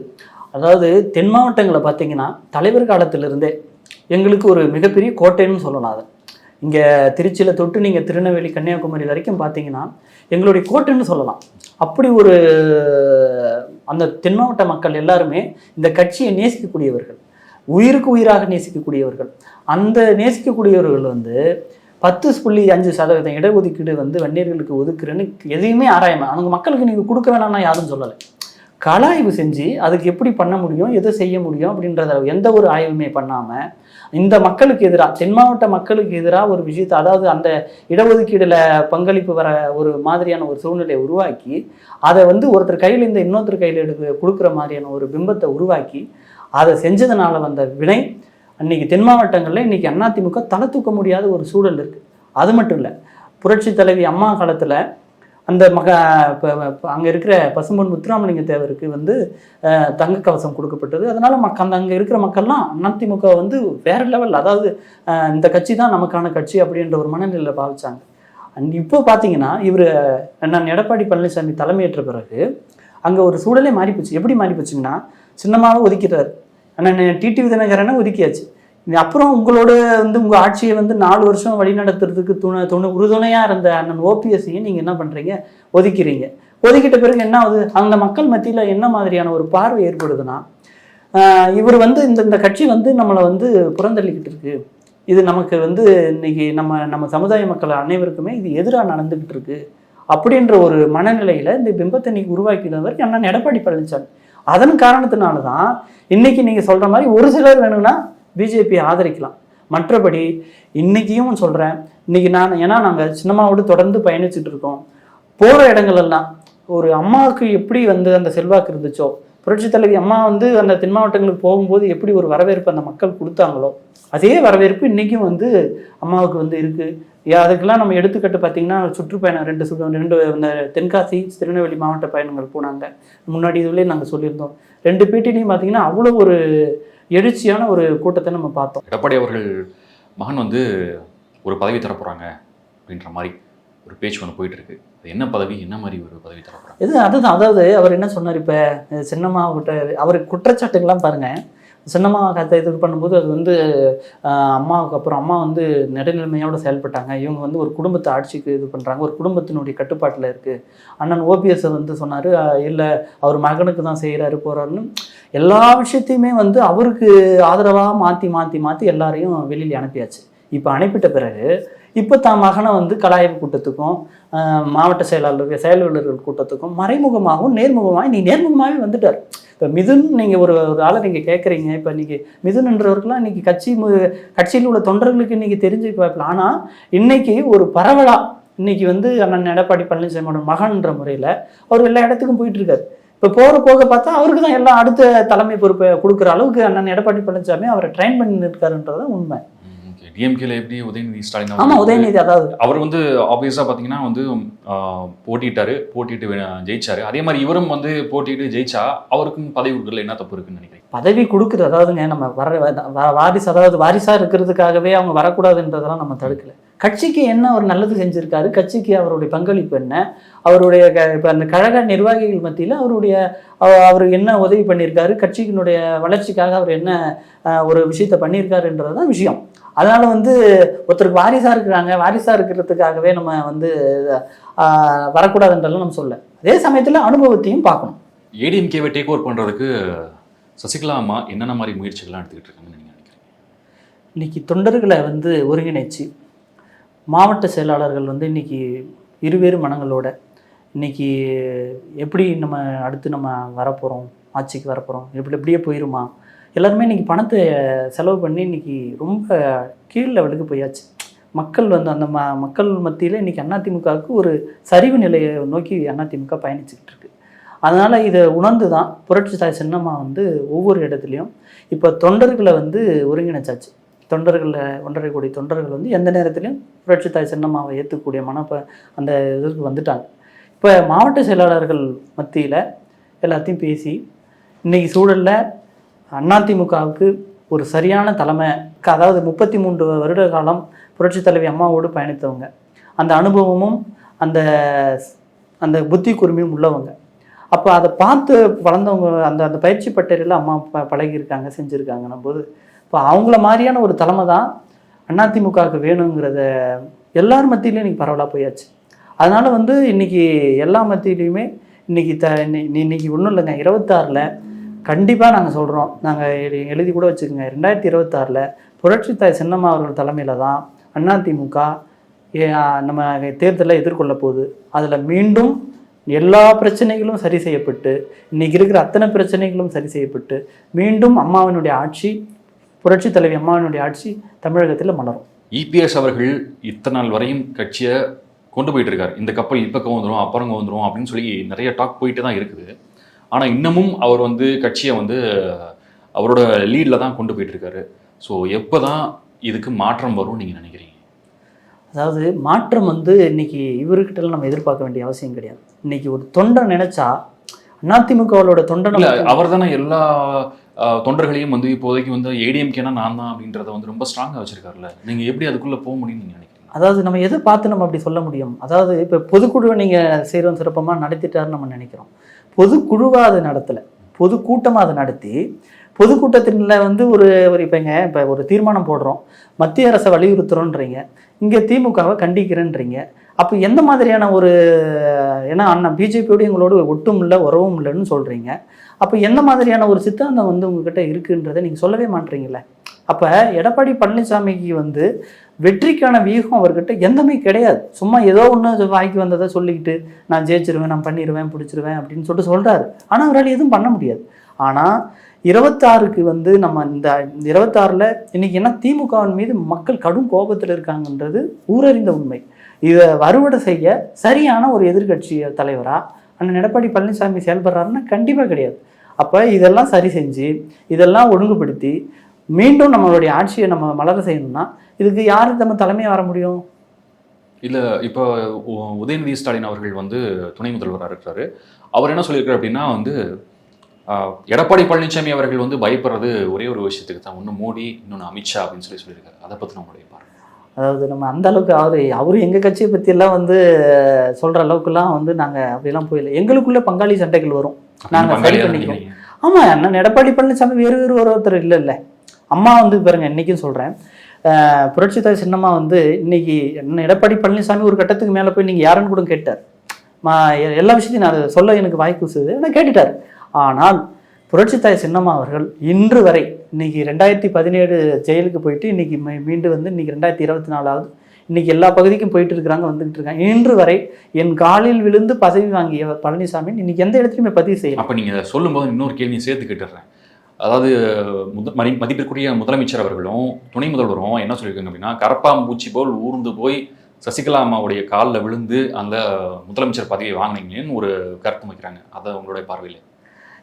அதாவது தென் மாவட்டங்களை பார்த்தீங்கன்னா தலைவர் காலத்திலிருந்தே எங்களுக்கு ஒரு மிகப்பெரிய கோட்டைன்னு சொல்லலாம் அதை. இங்கே திருச்சியில் தொட்டு நீங்கள் திருநெல்வேலி கன்னியாகுமரி வரைக்கும் பார்த்தீங்கன்னா எங்களுடைய கோட்டைன்னு சொல்லலாம். அப்படி ஒரு அந்த தென் மாவட்ட மக்கள் எல்லாருமே இந்த கட்சியை நேசிக்கக்கூடியவர்கள். உயிருக்கு உயிராக நேசிக்கக்கூடியவர்கள். அந்த நேசிக்கக்கூடியவர்கள் வந்து பத்து புள்ளி அஞ்சு சதவீதம் இடஒதுக்கீடு வந்து வன்னியர்களுக்கு ஒதுக்குறேன்னு எதையுமே ஆராயாம அவங்க மக்களுக்கு நீங்கள் கொடுக்க வேணாம்னா யாரும் சொல்லலை. கலாய்வு செஞ்சு அதுக்கு எப்படி பண்ண முடியும் எதை செய்ய முடியும் அப்படின்றத எந்த ஒரு ஆய்வுமே பண்ணாமல் இந்த மக்களுக்கு எதிராக தென் மாவட்ட மக்களுக்கு எதிராக ஒரு விஷயத்தை அதாவது அந்த இடஒதுக்கீடில் பங்களிப்பு வர ஒரு மாதிரியான ஒரு சூழ்நிலையை உருவாக்கி அதை வந்து ஒருத்தர் கையில் இந்த இன்னொருத்தர் கையில் எடுக்க கொடுக்குற மாதிரியான ஒரு பிம்பத்தை உருவாக்கி அதை செஞ்சதுனால வந்த வினை அன்னைக்கு தென் மாவட்டங்களில் இன்னைக்கு அதிமுக தலை தூக்க முடியாத ஒரு சூழல் இருக்கு. அது மட்டும் இல்லை புரட்சி தலைவி அம்மா காலத்தில் அந்த மக இப்போ அங்கே இருக்கிற பசும்பொன் முத்துராமலிங்க தேவருக்கு வந்து தங்க கவசம் கொடுக்கப்பட்டது. அதனால் மக்க அந்த அங்கே இருக்கிற மக்கள்லாம் அதிமுக வந்து வேற லெவல் அதாவது இந்த கட்சி தான் நமக்கான கட்சி அப்படின்ற ஒரு மனநிலையில் பாவிச்சாங்க. அண்ட் இப்போ பார்த்தீங்கன்னா இவர் நான் எடப்பாடி பழனிசாமி தலைமையேற்ற பிறகு அங்கே ஒரு சூழலே மாறி போச்சு எப்படி மாறி போச்சுங்கன்னா சின்னமாவே ஒதுக்கிட்டார். அண்ணன் டிடி தினகரனை ஒதுக்கியாச்சு. அப்புறம் உங்களோட வந்து உங்கள் ஆட்சியை வந்து நாலு வருஷம் வழிநடத்துறதுக்கு துணை துணை உறுதுணையாக இருந்த அண்ணன் ஓபிஎஸ்ஸையும் நீங்கள் என்ன பண்ணுறீங்க ஒதுக்கிறீங்க. ஒதுக்கிட்ட பிறகு என்ன ஆகுது? அந்த மக்கள் மத்தியில் என்ன மாதிரியான ஒரு பார்வை ஏற்படுதுன்னா இவர் வந்து இந்த இந்த கட்சி வந்து நம்மளை வந்து புறந்தள்ளிக்கிட்டு இருக்கு. இது நமக்கு வந்து இன்னைக்கு நம்ம நம்ம சமுதாய மக்கள் அனைவருக்குமே இது எதிராக நடந்துக்கிட்டு இருக்கு. அப்படின்ற ஒரு மனநிலையில் இந்த பிம்பத்தை இன்னைக்கு உருவாக்கினவர் அண்ணன் எடப்பாடி பழனிசாமி. அதன் காரணத்தினால தான் இன்னைக்கு நீங்கள் சொல்கிற மாதிரி ஒரு சிலர் வேணும்னா பிஜேபியை ஆதரிக்கலாம். மற்றபடி இன்னைக்கும் சொல்கிறேன் இன்னைக்கு நான் ஏன்னா நாங்கள் சின்னம்மாவோடு தொடர்ந்து பயணிச்சுட்டு இருக்கோம். போகிற இடங்கள்லாம் ஒரு அம்மாவுக்கு எப்படி வந்து அந்த செல்வாக்கு இருந்துச்சோ புரட்சி தலைவி அம்மா வந்து அந்த தென் மாவட்டங்களுக்கு போகும்போது எப்படி ஒரு வரவேற்பு அந்த மக்கள் கொடுத்தாங்களோ அதே வரவேற்பு இன்றைக்கும் வந்து அம்மாவுக்கு வந்து இருக்குது அதுக்கெல்லாம் நம்ம எடுத்துக்கிட்டு பார்த்தீங்கன்னா சுற்றுப்பயணம் ரெண்டு சு ரெண்டு இந்த தென்காசி திருநெல்வேலி மாவட்ட பயணங்கள் போனாங்க. முன்னாடி இதுலேயே நாங்கள் சொல்லியிருந்தோம். ரெண்டு பேட்டிலையும் பார்த்தீங்கன்னா அவ்வளோ ஒரு எழுச்சியான ஒரு கூட்டத்தை நம்ம பார்த்தோம். எடப்பாடி அவர்கள் மகன் வந்து ஒரு பதவி தர போறாங்க அப்படின்ற மாதிரி ஒரு பேச்சு ஒன்று போயிட்டு இருக்கு என்ன பதவி? என்ன மாதிரி ஒரு பதவி தர போறாங்க? இது அதுதான். அதாவது அவர் என்ன சொன்னார் இப்போ? சின்னம்மா கிட்ட அவருக்கு குற்றச்சாட்டுகள்லாம் பாருங்க. சின்னம்மா கதை இது பண்ணும்போது அது வந்து அம்மாவுக்கு அப்புறம் அம்மா வந்து நடுநிலைமையோடு செயல்பட்டாங்க. இவங்க வந்து ஒரு குடும்பத்தை ஆட்சிக்கு இது பண்ணுறாங்க ஒரு குடும்பத்தினுடைய கட்டுப்பாட்டில் இருக்குது அண்ணன் ஓபிஎஸ் வந்து சொன்னார் இல்லை அவர் மகனுக்கு தான் செய்கிறாரு போகிறாருன்னு எல்லா விஷயத்தையுமே வந்து அவருக்கு ஆதரவாக மாற்றி மாற்றி மாற்றி எல்லாரையும் வெளியில் அனுப்பியாச்சு. இப்போ அனுப்பிட்ட பிறகு இப்போ தான் மகனை வந்து கலாய்வு கூட்டத்துக்கும் மாவட்ட செயலாளர்கள் செயலாளர்கள் கூட்டத்துக்கும் மறைமுகமாகவும் நேர்முகமாக நீ நேர்முகமாகவே வந்துட்டார். இப்போ மிதுன் நீங்கள் ஒரு ஒரு ஆளை நீங்கள் கேட்குறீங்க இப்போ நீங்கள் மிதுன்ன்றவருக்கெல்லாம் இன்றைக்கி கட்சி கட்சியில் உள்ள தொண்டர்களுக்கு இன்றைக்கி தெரிஞ்சு பார்க்கலாம். ஆனால் இன்றைக்கி ஒரு பரவலாக இன்றைக்கி வந்து அண்ணன் எடப்பாடி பழனிசாமியோட மகன்ற முறையில் அவர் எல்லா இடத்துக்கும் போயிட்டுருக்காரு. இப்போ போகிற போக பார்த்தா அவருக்கு தான் எல்லாம் அடுத்த தலைமை பொறுப்பை கொடுக்குற அளவுக்கு அண்ணன் எடப்பாடி பழனிசாமி அவரை ட்ரெயின் பண்ணி இருக்காருன்றது உண்மை. டிஎம்கேல எப்படி உதயநிதி ஸ்டாலின் ஆமா உதயநிதி அதாவது. அவர் வந்து ஆப்வியஸாக பார்த்தீங்கன்னா வந்து ஆஹ், போட்டியிட்டாரு போட்டிட்டு ஜெயிச்சாரு. அதே மாதிரி இவரும் வந்து போட்டிட்டு ஜெயிச்சா அவருக்கும் பதவி கொடுக்கல என்ன தப்பு இருக்குன்னு நினைக்கிறேன் பதவி கொடுக்குது அதாவதுங்க நம்ம வர வாரிசு அதாவது வாரிசா இருக்கிறதுக்காகவே அவங்க வரக்கூடாதுன்றதெல்லாம் நம்ம தடுக்கல. கட்சிக்கு என்ன அவர் நல்லது செஞ்சிருக்காரு கட்சிக்கு அவருடைய பங்களிப்பு என்ன அவருடைய க- இப்ப அந்த கழக நிர்வாகிகள் மத்தியில் அவருடைய அவ- அவர் என்ன உதவி பண்ணியிருக்காரு கட்சியினுடைய வளர்ச்சிக்காக அவர் என்ன ஒரு விஷயத்த பண்ணியிருக்காருன்றது தான் விஷயம். அதனால வந்து ஒருத்தருக்கு வாரிசா இருக்கிறாங்க வாரிசா இருக்கிறதுக்காகவே நம்ம வந்து அஹ், வரக்கூடாதுன்றதெல்லாம் நம்ம சொல்ல அதே சமயத்தில் அனுபவத்தையும் பார்க்கணும். ஏடிஎம்கேவை டேக் ஓவர் பண்ணுறதுக்கு சசிகலா அம்மா என்னென்ன மாதிரி முயற்சிகள்லாம் எடுத்துக்கிட்டு இருக்காங்கன்னு நீங்க நினைக்கிறீங்க? இன்னைக்கு தொண்டர்களை வந்து ஒருங்கிணைச்சு மாவட்ட செயலாளர்கள் வந்து இன்னைக்கு இருவேறு மனங்களோட இன்னைக்கு எப்படி நம்ம அடுத்து நம்ம வரப்போகிறோம் ஆட்சிக்கு வரப்போகிறோம் இப்படி இப்படியே போயிருமா? எல்லாருமே இன்னைக்கு பணத்தை செலவு பண்ணி இன்னைக்கு ரொம்ப கீழ் லெவலுக்கு போயாச்சு. மக்கள் வந்து அந்த ம மக்கள் மத்தியில் இன்னைக்கு அதிமுகவுக்கு ஒரு சரிவு நிலையை நோக்கி அதிமுக பயணிச்சுக்கிட்டு இருக்கு. அதனால் இதை உணர்ந்து தான் புரட்சி தாய் சின்னம்மா வந்து ஒவ்வொரு இடத்துலையும் இப்போ தொண்டர்களை வந்து ஒருங்கிணைச்சாச்சு. தொண்டர்களில் ஒன்றரை கோடி தொண்டர்கள் வந்து எந்த நேரத்துலையும் புரட்சி தாய் சின்னம்மாவை ஏற்றக்கூடிய மனப்ப அந்த இதுக்கு வந்துட்டாங்க. இப்போ மாவட்ட செயலாளர்கள் மத்தியில் எல்லாத்தையும் பேசி இன்னைக்கு சூழலில் அதிமுகவுக்கு ஒரு சரியான தலைமை அதாவது முப்பத்தி மூன்று வருட காலம் புரட்சி தலைவி அம்மாவோடு பயணித்தவங்க. அந்த அனுபவமும் அந்த அந்த புத்தி கூர்மையும் உள்ளவங்க. அப்போ அதை பார்த்து வளர்ந்தவங்க அந்த அந்த பயிற்சி பட்டறையில் அம்மா ப பழகியிருக்காங்க செஞ்சுருக்காங்கன்னும் போது இப்போ அவங்கள மாதிரியான ஒரு தலைமை தான் அதிமுகவுக்கு வேணுங்கிறத எல்லார் மத்தியிலையும் இன்னைக்கு பரவலாக போயாச்சு. அதனால் வந்து இன்னைக்கு எல்லா மத்தியிலையுமே இன்றைக்கி த இன்னி- இன்னைக்கு ஒன்றும் இல்லைங்க. இருபத்தாறில் கண்டிப்பாக நாங்கள் சொல்கிறோம் நாங்கள் எழுதி கூட வச்சுக்கோங்க. ரெண்டாயிரத்தி இருபத்தாறில் புரட்சி தாய் சின்னம்மா அவர்கள் தலைமையில் தான் அதிமுக நம்ம தேர்தலை எதிர்கொள்ள போகுது. அதில் மீண்டும் எல்லா பிரச்சனைகளும் சரி செய்யப்பட்டு இன்றைக்கி இருக்கிற அத்தனை பிரச்சனைகளும் சரி செய்யப்பட்டு மீண்டும் அம்மாவினுடைய ஆட்சி புரட்சி தலைவி அம்மாவினுடைய ஆட்சி தமிழகத்தில் மலரும். இபிஎஸ் அவர்கள் இத்தனை நாள் வரையும் கட்சியை கொண்டு போயிட்டு இருக்காரு இந்த கப்பல் இப்போ வந்துடும் அப்புறம் வந்துடும் அப்படின்னு சொல்லி நிறைய டாக் போயிட்டு தான் இருக்குது. ஆனால் இன்னமும் அவர் வந்து கட்சியை வந்து அவரோட லீடில் தான் கொண்டு போயிட்டு இருக்காரு ஸோ எப்போ தான் இதுக்கு மாற்றம் வரும்னு நீங்கள் நினைக்கிறீங்க? அதாவது மாற்றம் வந்து இன்னைக்கு இவர்கிட்ட நம்ம எதிர்பார்க்க வேண்டிய அவசியம் கிடையாது. இன்னைக்கு ஒரு தொண்டை நினைச்சா அதிமுகவோட தொண்டை இல்ல நம்ம- அவர் தானே எல்லா தொண்டர்களையும் வந்து இப்போதைக்கு வந்து ஏடிஎம்கேனா நான் தான் அப்படின்றத வந்து ரொம்ப ஸ்ட்ராங்காக வச்சிருக்காருல்ல. நீங்க எப்படி அதுக்குள்ள போக முடியும்னு நீங்க நினைக்கிறீங்க? அதாவது நம்ம எதை பார்த்து நம்ம அப்படி சொல்ல முடியும்? அதாவது இப்போ பொதுக்குழுவை நீங்கள் செய்கிறோம் சிறப்பமாக நடத்திட்டாருன்னு நம்ம நினைக்கிறோம். பொதுக்குழுவாக அது நடத்தலை. பொதுக்கூட்டமாக அதை நடத்தி பொதுக்கூட்டத்தில் வந்து ஒரு ஒரு இப்போங்க இப்போ ஒரு தீர்மானம் போடுறோம். மத்திய அரசை வலியுறுத்துறோன்றீங்க. இங்கே திமுகவை கண்டிக்கிறேன்றீங்க. அப்போ எந்த மாதிரியான ஒரு ஏன்னா அண்ணா பிஜேபியோடு எங்களோட ஒட்டும் இல்லை உறவும் இல்லைன்னு சொல்கிறீங்க அப்போ எந்த மாதிரியான ஒரு சித்தாந்தம் வந்து உங்ககிட்ட இருக்குன்றதை நீங்கள் சொல்லவே மாட்டீங்கல்ல? அப்போ எடப்பாடி பழனிசாமிக்கு வந்து வெற்றிக்கான வியூகம் அவர்கிட்ட எந்தமே கிடையாது. சும்மா ஏதோ ஒன்று வாய்க்கு வந்ததை சொல்லிக்கிட்டு நான் ஜெயிச்சிருவேன் நான் பண்ணிடுவேன் பிடிச்சிருவேன் அப்படின்னு சொல்லிட்டு சொல்கிறாரு ஆனால் அவரால் எதுவும் பண்ண முடியாது. ஆனால் இருபத்தாறுக்கு வந்து நம்ம இந்த இருபத்தாறில் இன்னைக்கு என்ன திமுகவின் மீது மக்கள் கடும் கோபத்தில் இருக்காங்கன்றது ஊரறிந்த உண்மை. இதை அறுவடை செய்ய சரியான ஒரு எதிர்க்கட்சி தலைவராக அண்ணன் எடப்பாடி பழனிசாமி செயல்படுறாருன்னா கண்டிப்பாக கிடையாது. அப்போ இதெல்லாம் சரி செஞ்சு இதெல்லாம் ஒழுங்குபடுத்தி மீண்டும் நம்மளுடைய ஆட்சியை நம்ம மலர செய்யணும்னா இதுக்கு யார் நம்ம தலைமையாக வர முடியும்? இல்ல இப்போ உதயநிதி ஸ்டாலின் அவர்கள் வந்து துணை முதல்வராக இருக்கிறாரு. அவர் என்ன சொல்லியிருக்காரு அப்படின்னா வந்து எடப்பாடி பழனிசாமி அவர்கள் வந்து பயப்படுறது ஒரே ஒரு விஷயத்துக்கு தான். ஒன்று மோடி இன்னொன்று அமித்ஷா அப்படின்னு சொல்லி சொல்லியிருக்காரு. அதை பத்தி நம்மளுடைய பார்வை? அதாவது நம்ம அந்த அளவுக்கு அவர் அவர் எங்கள் கட்சியை பற்றியெல்லாம் வந்து சொல்கிற அளவுக்குலாம் வந்து நாங்கள் அப்படிலாம் போயிடல எங்களுக்குள்ள பங்காளி சண்டைகள் வரும். நாங்க பங்காளியா சரி பண்ணிக்கிறோம். ஆமாம் அண்ணன் எடப்பாடி பழனிசாமி வேறு வேறு ஒரு ஒருத்தர் இல்லை இல்லை அம்மா வந்து பாருங்க இன்னைக்கும் சொல்கிறேன் புரட்சித்தாய் சின்னம்மா வந்து இன்னைக்கு என்ன எடப்பாடி பழனிசாமி ஒரு கட்டத்துக்கு மேலே போய் நீங்கள் யாருன்னு கூட கேட்டார். மா எல்லா விஷயத்தையும் நான் அதை சொல்ல எனக்கு வாய்ப்பு கூசுது ஆனால் கேட்டுட்டார். ஆனால் புரட்சித்தாய் சின்னம்மா அவர்கள் இன்று வரை இன்னைக்கு ரெண்டாயிரத்தி பதினேழு ஜெயிலுக்கு போயிட்டு இன்னைக்கு மீ- மீண்டு வந்து இன்னைக்கு ரெண்டாயிரத்தி இருபத்தி நாலாவது இன்னைக்கு எல்லா பகுதிக்கும் போயிட்டு இருக்கிறாங்க வந்துகிட்டு இருக்காங்க. இன்று வரை என் காலில் விழுந்து பதவி வாங்கிய பழனிசாமி இன்னைக்கு எந்த இடத்துலையுமே பதிவு செய்யலாம் அப்ப நீங்க இதை சொல்லும்போது இன்னொரு கேள்வியை சேர்த்துக்கிட்டுறேன். அதாவது முத மதி மதிப்பிற்குரிய முதலமைச்சர் அவர்களும் துணை முதல்வரும் என்ன சொல்லியிருக்காங்க அப்படின்னா கரப்பாம்பூச்சி போல் ஊர்ந்து போய் சசிகலா அம்மாவுடைய காலில் விழுந்து அந்த முதலமைச்சர் பதவியை வாங்கினீங்கன்னு ஒரு கருத்து வைக்கிறாங்க. அதை உங்களுடைய பார்வையில்?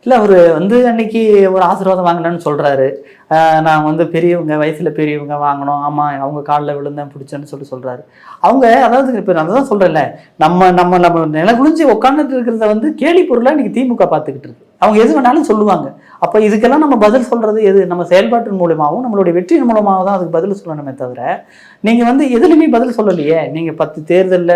இல்லை அவர் வந்து அன்னைக்கு ஒரு ஆசீர்வாதம் வாங்கினேன்னு சொல்கிறாரு நான் வந்து பெரியவங்க வயசில் பெரியவங்க வாங்கணும். ஆமாம் அவங்க காலில் விழுந்தேன் பிடிச்சேன்னு சொல்லி சொல்கிறாரு அவங்க அதாவது இப்போ நான் தான் சொல்கிறேன்ல நம்ம நம்ம நம்ம நில குளிஞ்சு உட்காந்துட்டு இருக்கிறத வந்து கேலி பொருளாக இன்னைக்கு திமுக பார்த்துக்கிட்டு இருக்கு. அவங்க எது வேணாலும் சொல்லுவாங்க. அப்போ இதுக்கெல்லாம் நம்ம பதில் சொல்கிறது எது? நம்ம செயல்பாட்டின் மூலியமாகவும் நம்மளுடைய வெற்றியின் மூலமாக தான் அதுக்கு பதில் சொல்லணுமே தவிர நீங்கள் வந்து எதுலையுமே பதில் சொல்லலையே. நீங்கள் பத்து தேர்தலில்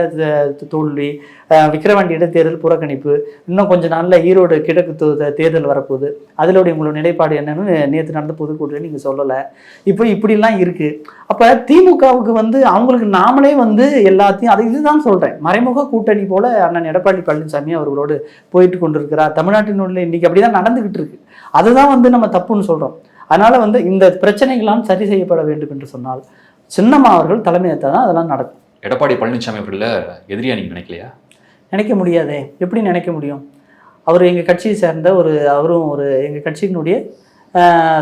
தோல்வி அஹ் விக்கிரவாண்டி இடைத்தேர்தல் புறக்கணிப்பு இன்னும் கொஞ்ச நாளில் ஈரோடு கிழக்கு தேர்தல் வரப்போகுது. அதிலுடைய உங்களோட நிலைப்பாடு என்னன்னு நேற்று நடந்த பொதுக்கூட்டில் நீங்கள் சொல்லலை. இப்போ இப்படிலாம் இருக்குது அப்போ திமுகவுக்கு வந்து அவங்களுக்கு நாமளே வந்து எல்லாத்தையும் அது இதுதான் சொல்கிறேன் மறைமுக கூட்டணி போல அண்ணன் எடப்பாடி பழனிசாமி அவர்களோடு போயிட்டு கொண்டிருக்கிறார். தமிழ்நாட்டினுள்ள இன்னைக்கு அப்படி தான் நடந்துக்கிட்டு இருக்கு. அதுதான் வந்து நம்ம தப்புன்னு சொல்கிறோம் அதனால வந்து இந்த பிரச்சனைகள்லாம் சரி செய்யப்பட வேண்டும் என்று சொன்னால் சின்னம்மா அவர்கள் தலைமையேற்றால் தான் அதெல்லாம் நடக்கும். எடப்பாடி பழனிசாமி அவர்கள எதிரியா நீங்க நினைக்கலையா? நினைக்க முடியாதே. எப்படி நினைக்க முடியும்? அவர் எங்கள் கட்சியை சேர்ந்த ஒரு அவரும் ஒரு எங்கள் கட்சியினுடைய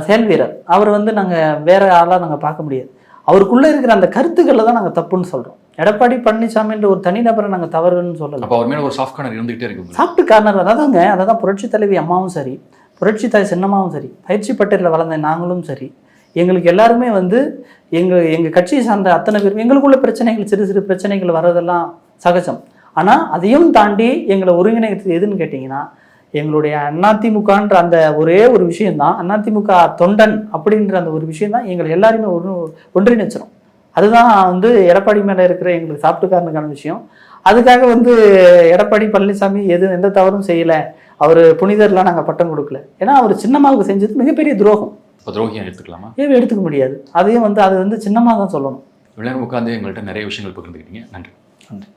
செயல் வீரர். அவர் வந்து நாங்கள் வேற ஆளாக நாங்கள் பார்க்க முடியாது. அவருக்குள்ளே இருக்கிற அந்த கருத்துக்களை தான் நாங்கள் தப்புன்னு சொல்கிறோம் எடப்பாடி பழனிசாமின்ற ஒரு தனிநபரை நாங்கள் தவறுன்னு சொல்லலை. அப்ப அவர் மேல ஒரு சாஃப்ட் கார்னர் இருந்துகிட்டே இருக்கு. சாப்பிட்டு கார்னர் அதாங்க. அதான் புரட்சி தலைவி அம்மாவும் சரி. புரட்சி தாய் சின்னமாவும் சரி பயிற்சி பட்டேலில் வளர்ந்த நாங்களும் சரி எங்களுக்கு எல்லாருமே வந்து எங்கள் எங்கள் கட்சியை சார்ந்த அத்தனை பேர் எங்களுக்குள்ள பிரச்சனைகள் சிறு சிறு பிரச்சனைகள் வர்றதெல்லாம் சகஜம். ஆனால் அதையும் தாண்டி எங்களை ஒருங்கிணைக்கிறது எதுன்னு கேட்டிங்கன்னா எங்களுடைய அதிமுகன்ற அந்த ஒரே ஒரு விஷயந்தான் அதிமுக தொண்டன் அப்படின்ற அந்த ஒரு விஷயந்தான் எங்களை எல்லாருமே ஒன்று ஒன்றிணைச்சிடும் அதுதான் வந்து எடப்பாடி மேலே இருக்கிற எங்களுக்கு சாப்பிட்டுக்காரனுக்கான விஷயம். அதுக்காக வந்து எடப்பாடி பழனிசாமி எது எந்த தவறும் செய்யலை. அவர் புனிதர்லாம் நாங்கள் பட்டம் கொடுக்கல. ஏன்னா அவர் சின்னம்மாவுக்கு செஞ்சது மிகப்பெரிய துரோகம். இப்ப துரோகியா எடுத்துக்கலாமா? ஏன் எடுத்துக்க முடியாது. அதையும் வந்து அது வந்து சின்னமாக தான் சொல்லணும். இவ்வளவு நேரம் உட்காந்து எங்கள்கிட்ட நிறைய விஷயங்கள் பகிர்ந்துக்கிட்டீங்க. நன்றி. நன்றி.